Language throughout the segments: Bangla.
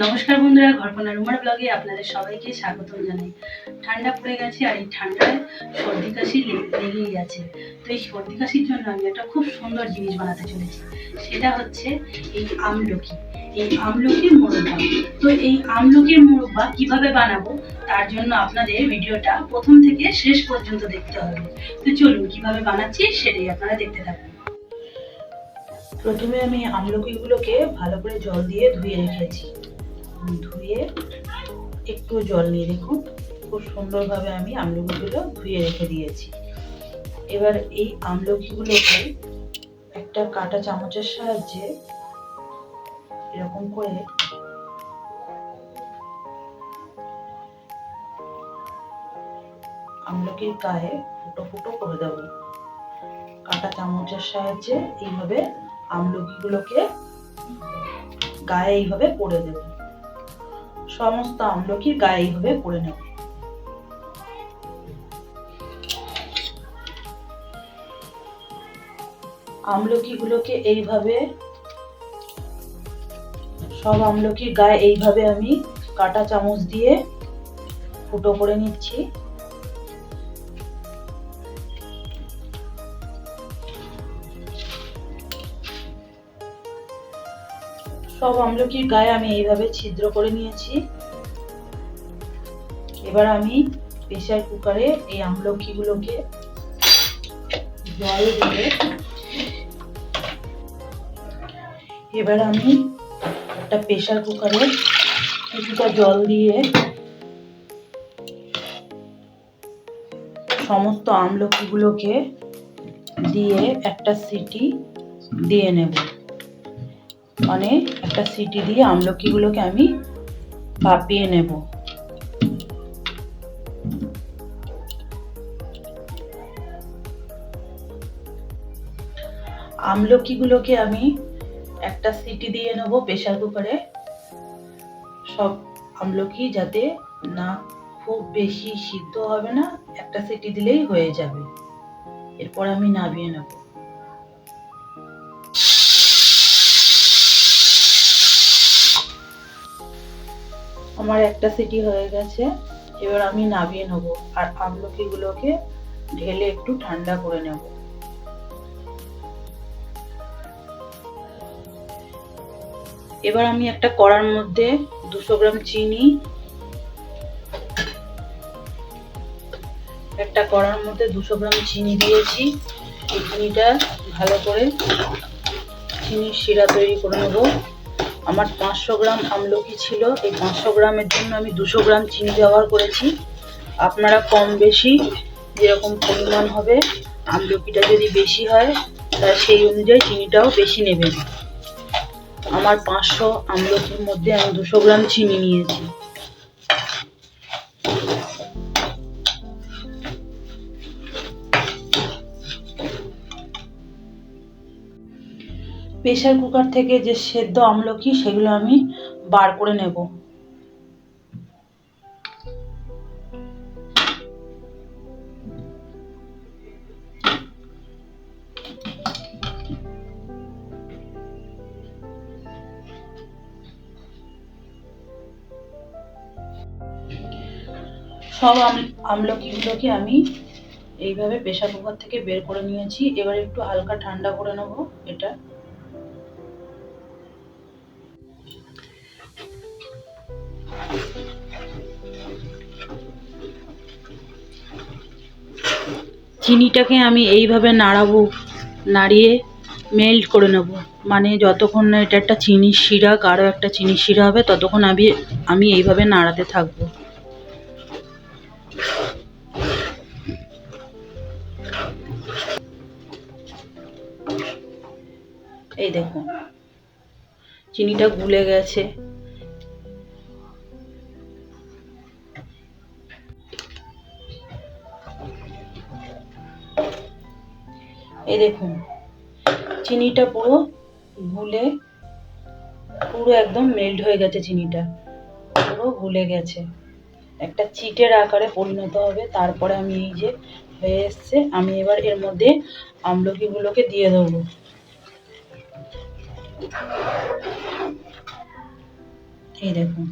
নমস্কার বন্ধুরা ঘরকোনা রুমার ব্লগে আপনাদের সবাইকে স্বাগত জানাই। ঠান্ডা পড়ে গেছে আর এই ঠান্ডায় সর্দি কাশি লেগেই গেছে তো এই সর্দি কাশির জন্য আমি একটা খুব সুন্দর জিনিস বানাতে চলেছি। সেটা হচ্ছে এই আমলকি। এই আমলকির মোরব্বা। তো এই আমলকির মোরব্বা কীভাবে বানাবো তার জন্য আপনাদের ভিডিওটা প্রথম থেকে শেষ পর্যন্ত দেখতে হবে। তো চলুন, কীভাবে বানাচ্ছি সেটাই আপনারা দেখতে থাকুন। প্রথমে আমি আমলকিগুলোকে ভালো করে জল দিয়ে ধুয়ে রেখেছি। ধুয়ে একটু জল নিয়ে দেখুন। খুব সুন্দরভাবে আমি আমলকিগুলো ধুয়ে রেখে দিয়েছি। এবার এই আমলকিগুলোকে একটা কাঁটা চামচের সাহায্যে এরকম করে আমলকির গায়ে ফুটো ফুটো করে দেব। কাঁটা চামচের সাহায্যে এইভাবে আমলকিগুলোকে গায়ে এইভাবে করে দেব। সমস্ত আমলকির গায়ে এইভাবে করে নেব। আমলকিগুলোকে এইভাবে, সব আমলকির গায়ে এইভাবে আমি কাটা চামচ দিয়ে ফুটো করে নিচ্ছি। সব আমলকির গায়ে আমি এইভাবে ছিদ্র করে নিয়েছি। এবার আমি প্রেশার কুকারে এই আমলকিগুলোকে জল দিয়ে এবার আমি একটা প্রেশার কুকারে কিছুটা জল দিয়ে সমস্ত আমলকিগুলোকে দিয়ে একটা সিটি দিয়ে নেব। মানে একটা সিটি দিয়ে আমলকিগুলোকে আমি ভাপিয়ে নেব। আমলকিগুলোকে আমি একটা সিটি দিয়ে নেব প্রেসার কুকারে। সব আমলকি যাতে না খুব বেশি সিদ্ধ হবে না, একটা সিটি দিলেই হয়ে যাবে। এরপর আমি নামিয়ে নেব। আমার একটা সিটি হয়ে গেছে, এবার আমি নামিয়ে নেব আর আমলকিগুলোকে ঢেলে একটু ঠান্ডা করে নেব। এবার আমি একটা কড়ার মধ্যে দুশো গ্রাম চিনি, একটা কড়ার মধ্যে দুশো গ্রাম চিনি দিয়েছি। এই চিনিটা ভালো করে চিনির শিরা তৈরি করে নেব। আমার পাঁচশো গ্রাম আমলকি ছিল। এই পাঁচশো গ্রামের জন্য আমি দুশো গ্রাম চিনি ব্যবহার করেছি। আপনারা কম বেশি যেরকম পরিমাণ হবে, আমলকিটা যদি বেশি হয়, তাহলে সেই অনুযায়ী চিনিটাও বেশি নেবেন। আমার পাঁচশো আমলকির মধ্যে আমি দুশো গ্রাম চিনি নিয়েছি। প্রেসার কুকার থেকে যে সেদ্ধ আমলকি সেগুলো আমি বার করে নেব। সব আম- আমলকিগুলোকে আমি এইভাবে প্রেসার কুকার থেকে বের করে নিয়েছি। এবার একটু হালকা ঠান্ডা করে নেব এটা। চিনিটাকে আমি এইভাবে নাড়াবো, নাড়িয়ে মেল্ট করে নেব। মানে যতক্ষণ না এটা একটা চিনির শিরা, গাঢ় একটা চিনির শিরা হবে, ততক্ষণ আমি আমি এইভাবে নাড়াতে থাকব। এই দেখুন, চিনিটা গুলে গেছে। এই দেখুন, চিনিটা পুরো গুলে পুরো একদম মেল্ট হয়ে গেছে চিনিটা, পুরো গুলে গেছে। একটা চিটের আকারে পরিণত হবে, তারপরে আমি এই যে হয়ে এসছে, আমি এবার এর মধ্যে আমলকিগুলোকে দিয়ে দেবো। এই দেখুন,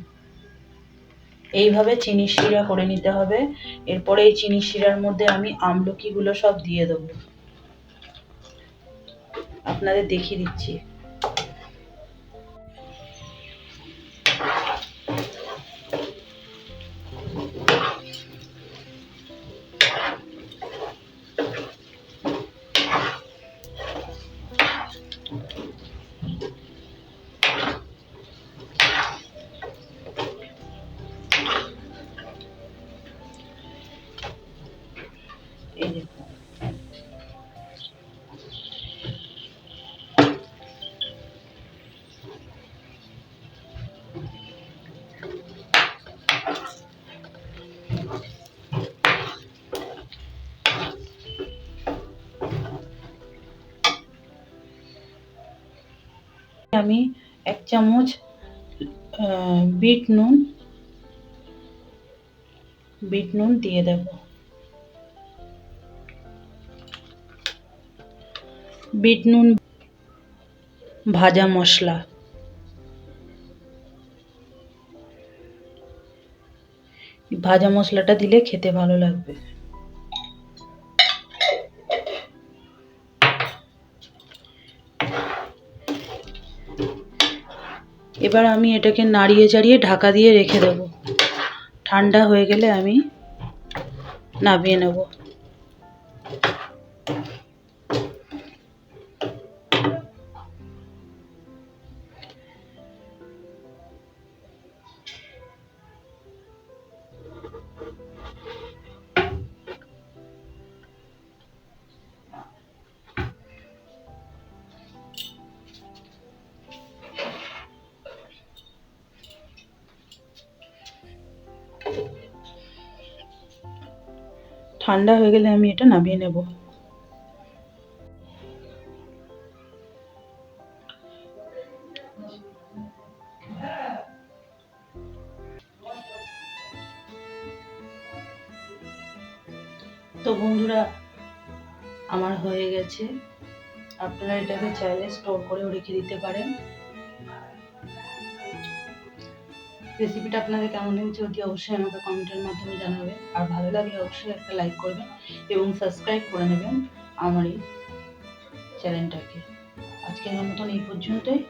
এইভাবে চিনি শিরা করে নিতে হবে, এরপরে এই চিনি শিরার মধ্যে আমি আমলকিগুলো সব দিয়ে দেবো। আপনাদের দেখিয়ে দিচ্ছি। আমি এক চামচ বিট নুন বিট নুন দিয়ে দেব। বিট নুন ভাজা মশলা। ভাজা মশলাটা দিলে খেতে ভালো লাগবে। এবার আমি এটাকে নাড়িয়ে চাড়িয়ে ঢাকা দিয়ে রেখে দেব। ঠান্ডা হয়ে গেলে আমি নামিয়ে নেব। ঠান্ডা হয়ে গেলে আমি এটা নামিয়ে নেব। তো বন্ধুরা, আমার হয়ে গেছে। আপনারা এটাকে চাইলে স্টোর করেও রেখে দিতে পারেন। রেসিপিটা আপনাদের কেমন লেগেছে অতি অবশ্যই আমাকে কমেন্টের মাধ্যমে জানাবেন। আর ভালো লাগলে অবশ্যই একটা লাইক করবেন এবং সাবস্ক্রাইব করে নেবেন আমার এই চ্যানেলটাকে আজকের মতন এই পর্যন্তই।